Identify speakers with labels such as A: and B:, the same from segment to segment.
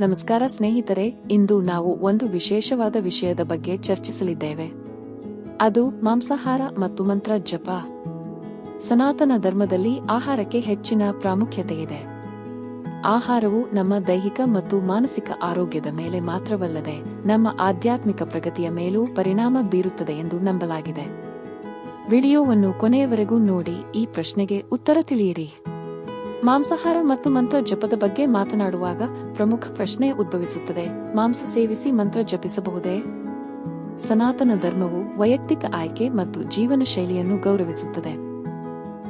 A: ನಮಸ್ಕಾರ ಸ್ನೇಹಿತರೆ, ಇಂದು ನಾವು ಒಂದು ವಿಶೇಷವಾದ ವಿಷಯದ ಬಗ್ಗೆ ಚರ್ಚಿಸಲಿದ್ದೇವೆ. ಅದು ಮಾಂಸಾಹಾರ ಮತ್ತು ಮಂತ್ರ ಜಪ. ಸನಾತನ ಧರ್ಮದಲ್ಲಿ ಆಹಾರಕ್ಕೆ ಹೆಚ್ಚಿನ ಪ್ರಾಮುಖ್ಯತೆ ಇದೆ ಆಹಾರವು ನಮ್ಮ ದೈಹಿಕ ಮತ್ತು ಮಾನಸಿಕ ಆರೋಗ್ಯದ ಮೇಲೆ ಮಾತ್ರವಲ್ಲದೆ ನಮ್ಮ ಆಧ್ಯಾತ್ಮಿಕ ಪ್ರಗತಿಯ ಮೇಲೂ ಪರಿಣಾಮ ಬೀರುತ್ತದೆ ಎಂದು ನಂಬಲಾಗಿದೆ. ವಿಡಿಯೋವನ್ನು ಕೊನೆಯವರೆಗೂ ನೋಡಿ ಈ ಪ್ರಶ್ನೆಗೆ ಉತ್ತರ ತಿಳಿಯಿರಿ. ಮಾಂಸಾಹಾರ ಮತ್ತು ಮಂತ್ರ ಜಪದ ಬಗ್ಗೆ ಮಾತನಾಡುವಾಗ ಪ್ರಮುಖ ಪ್ರಶ್ನೆ ಉದ್ಭವಿಸುತ್ತದೆ. ಮಾಂಸ ಸೇವಿಸಿ ಮಂತ್ರ ಜಪಿಸಬಹುದೇ? ಸನಾತನ ಧರ್ಮವು ವೈಯಕ್ತಿಕ ಆಯ್ಕೆ ಮತ್ತು ಜೀವನ ಶೈಲಿಯನ್ನು ಗೌರವಿಸುತ್ತದೆ.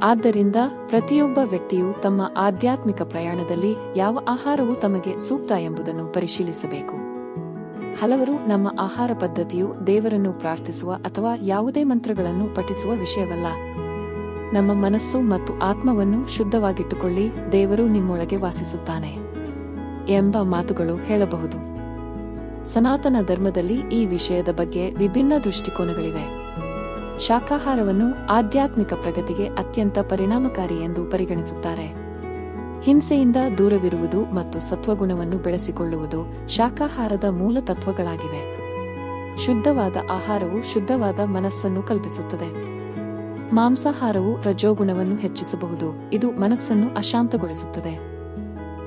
A: ಆದ್ದರಿಂದ ಪ್ರತಿಯೊಬ್ಬ ವ್ಯಕ್ತಿಯು ತಮ್ಮ ಆಧ್ಯಾತ್ಮಿಕ ಪ್ರಯಾಣದಲ್ಲಿ ಯಾವ ಆಹಾರವು ತಮಗೆ ಸೂಕ್ತ ಎಂಬುದನ್ನು ಪರಿಶೀಲಿಸಬೇಕು. ಹಲವರು ನಮ್ಮ ಆಹಾರ ಪದ್ಧತಿಯು ದೇವರನ್ನು ಪ್ರಾರ್ಥಿಸುವ ಅಥವಾ ಯಾವುದೇ ಮಂತ್ರಗಳನ್ನು ಪಠಿಸುವ ವಿಷಯವಲ್ಲ. ನಮ್ಮ ಮನಸ್ಸು ಮತ್ತು ಆತ್ಮವನ್ನು ಶುದ್ಧವಾಗಿಟ್ಟುಕೊಳ್ಳಿ, ದೇವರು ನಿಮ್ಮೊಳಗೆ ವಾಸಿಸುತ್ತಾನೆ ಎಂಬ ಮಾತುಗಳು ಹೇಳಬಹುದು. ಸನಾತನ ಧರ್ಮದಲ್ಲಿ ಈ ವಿಷಯದ ಬಗ್ಗೆ ವಿಭಿನ್ನ ದೃಷ್ಟಿಕೋನಗಳಿವೆ. ಶಾಖಾಹಾರವನ್ನು ಆಧ್ಯಾತ್ಮಿಕ ಪ್ರಗತಿಗೆ ಅತ್ಯಂತ ಪರಿಣಾಮಕಾರಿ ಎಂದು ಪರಿಗಣಿಸುತ್ತಾರೆ. ಹಿಂಸೆಯಿಂದ ದೂರವಿರುವುದು ಮತ್ತು ಸತ್ವಗುಣವನ್ನು ಬೆಳೆಸಿಕೊಳ್ಳುವುದು ಶಾಖಾಹಾರದ ಮೂಲ ತತ್ವಗಳಾಗಿವೆ. ಶುದ್ಧವಾದ ಆಹಾರವು ಶುದ್ಧವಾದ ಮನಸ್ಸನ್ನು ಕಲ್ಪಿಸುತ್ತದೆ. ಮಾಂಸಾಹಾರವು ರಜೋಗುಣವನ್ನು ಹೆಚ್ಚಿಸಬಹುದು. ಇದು ಮನಸ್ಸನ್ನು ಅಶಾಂತಗೊಳಿಸುತ್ತದೆ.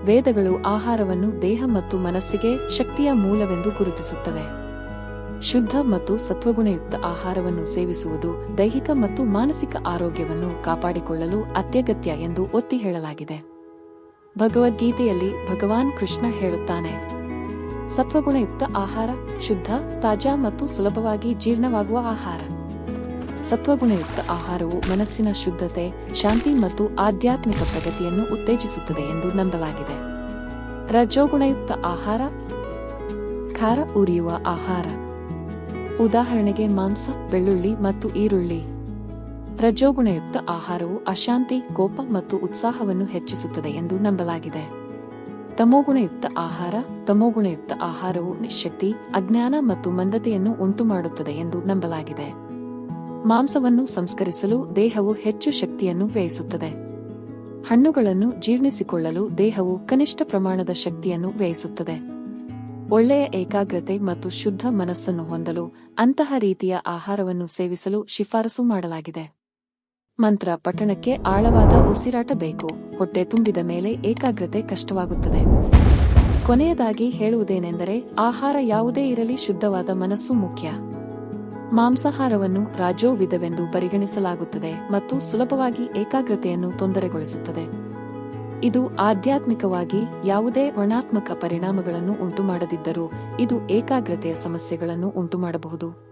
A: ವೇದಗಳು ಆಹಾರವನ್ನು ದೇಹ ಮತ್ತು ಮನಸ್ಸಿಗೆ ಶಕ್ತಿಯ ಮೂಲವೆಂದು ಗುರುತಿಸುತ್ತವೆ. ಶುದ್ಧ ಮತ್ತು ಸತ್ವಗುಣಯುಕ್ತ ಆಹಾರವನ್ನು ಸೇವಿಸುವುದು ದೈಹಿಕ ಮತ್ತು ಮಾನಸಿಕ ಆರೋಗ್ಯವನ್ನು ಕಾಪಾಡಿಕೊಳ್ಳಲು ಅತ್ಯಗತ್ಯ ಎಂದು ಒತ್ತಿ ಹೇಳಲಾಗಿದೆ. ಭಗವದ್ಗೀತೆಯಲ್ಲಿ ಭಗವಾನ್ ಕೃಷ್ಣ ಹೇಳುತ್ತಾನೆ, ಸತ್ವಗುಣಯುಕ್ತ ಆಹಾರ, ಶುದ್ಧ, ತಾಜಾ ಮತ್ತು ಸುಲಭವಾಗಿ ಜೀರ್ಣವಾಗುವ ಆಹಾರ. ಸತ್ವಗುಣಯುಕ್ತ ಆಹಾರವು ಮನಸ್ಸಿನ ಶುದ್ಧತೆ, ಶಾಂತಿ ಮತ್ತು ಆಧ್ಯಾತ್ಮಿಕ ಪ್ರಗತಿಯನ್ನು ಉತ್ತೇಜಿಸುತ್ತದೆ ಎಂದು ನಂಬಲಾಗಿದೆ. ರಜೋಗುಣಯುಕ್ತ ಆಹಾರ, ಖಾರ ಉರಿಯುವ ಆಹಾರ. ಉದಾಹರಣೆಗೆ ಮಾಂಸ, ಬೆಳ್ಳುಳ್ಳಿ ಮತ್ತು ಈರುಳ್ಳಿ. ರಜೋಗುಣಯುಕ್ತ ಆಹಾರವು ಅಶಾಂತಿ, ಕೋಪ ಮತ್ತು ಉತ್ಸಾಹವನ್ನು ಹೆಚ್ಚಿಸುತ್ತದೆ ಎಂದು ನಂಬಲಾಗಿದೆ. ತಮೋಗುಣಯುಕ್ತ ಆಹಾರ, ತಮೋಗುಣಯುಕ್ತ ಆಹಾರವು ನಿಶಕ್ತಿ, ಅಜ್ಞಾನ ಮತ್ತು ಮಂದತೆಯನ್ನು ಉಂಟುಮಾಡುತ್ತದೆ ಎಂದು ನಂಬಲಾಗಿದೆ. ಮಾಂಸವನ್ನು ಸಂಸ್ಕರಿಸಲು ದೇಹವು ಹೆಚ್ಚು ಶಕ್ತಿಯನ್ನು ವ್ಯಯಿಸುತ್ತದೆ. ಹಣ್ಣುಗಳನ್ನು ಜೀರ್ಣಿಸಿಕೊಳ್ಳಲು ದೇಹವು ಕನಿಷ್ಠ ಪ್ರಮಾಣದ ಶಕ್ತಿಯನ್ನು ವ್ಯಯಿಸುತ್ತದೆ. ಒಳ್ಳೆಯ ಏಕಾಗ್ರತೆ ಮತ್ತು ಶುದ್ಧ ಮನಸ್ಸನ್ನು ಹೊಂದಲು ಅಂತಹ ರೀತಿಯ ಆಹಾರವನ್ನು ಸೇವಿಸಲು ಶಿಫಾರಸು ಮಾಡಲಾಗಿದೆ. ಮಂತ್ರ ಪಠಣಕ್ಕೆ ಆಳವಾದ ಉಸಿರಾಟ ಬೇಕು. ಹೊಟ್ಟೆ ತುಂಬಿದ ಮೇಲೆ ಏಕಾಗ್ರತೆ ಕಷ್ಟವಾಗುತ್ತದೆ. ಕೊನೆಯದಾಗಿ ಹೇಳುವುದೇನೆಂದರೆ, ಆಹಾರ ಯಾವುದೇ ಇರಲಿ ಶುದ್ಧವಾದ ಮನಸ್ಸು ಮುಖ್ಯ. ಮಾಂಸಾಹಾರವನ್ನು ರಾಜೋವಿಧವೆಂದು ಪರಿಗಣಿಸಲಾಗುತ್ತದೆ ಮತ್ತು ಸುಲಭವಾಗಿ ಏಕಾಗ್ರತೆಯನ್ನು ತೊಂದರೆಗೊಳಿಸುತ್ತದೆ. ಇದು ಆಧ್ಯಾತ್ಮಿಕವಾಗಿ ಯಾವುದೇ ಋಣಾತ್ಮಕ ಪರಿಣಾಮಗಳನ್ನು ಉಂಟುಮಾಡದಿದ್ದರೂ ಇದು ಏಕಾಗ್ರತೆಯ ಸಮಸ್ಯೆಗಳನ್ನು ಉಂಟುಮಾಡಬಹುದು.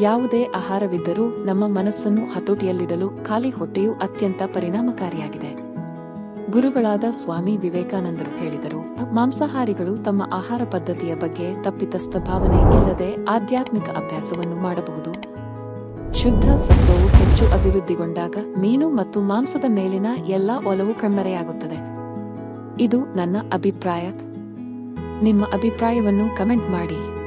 A: ಯಾವುದೇ ಆಹಾರವಿದ್ದರೂ ನಮ್ಮ ಮನಸ್ಸನ್ನು ಹತೋಟಿಯಲ್ಲಿಡಲು ಖಾಲಿ ಹೊಟ್ಟೆಯು ಅತ್ಯಂತ ಪರಿಣಾಮಕಾರಿಯಾಗಿದೆ. ಗುರುಗಳಾದ ಸ್ವಾಮಿ ವಿವೇಕಾನಂದರು ಹೇಳಿದರು, ಮಾಂಸಾಹಾರಿಗಳು ತಮ್ಮ ಆಹಾರ ಪದ್ಧತಿಯ ಬಗ್ಗೆ ತಪ್ಪಿತಸ್ಥ ಭಾವನೆ ಇಲ್ಲದೆ ಆಧ್ಯಾತ್ಮಿಕ ಅಭ್ಯಾಸವನ್ನು ಮಾಡಬಹುದು. ಶುದ್ಧ ಸತ್ವವು ಹೆಚ್ಚು ಅಭಿವೃದ್ಧಿಗೊಂಡಾಗ ಮೀನು ಮತ್ತು ಮಾಂಸದ ಮೇಲಿನ ಎಲ್ಲಾ ಒಲವು ಕಣ್ಮರೆಯಾಗುತ್ತದೆ. ಇದು ನನ್ನ ಅಭಿಪ್ರಾಯ. ನಿಮ್ಮ ಅಭಿಪ್ರಾಯವನ್ನು ಕಮೆಂಟ್ ಮಾಡಿ.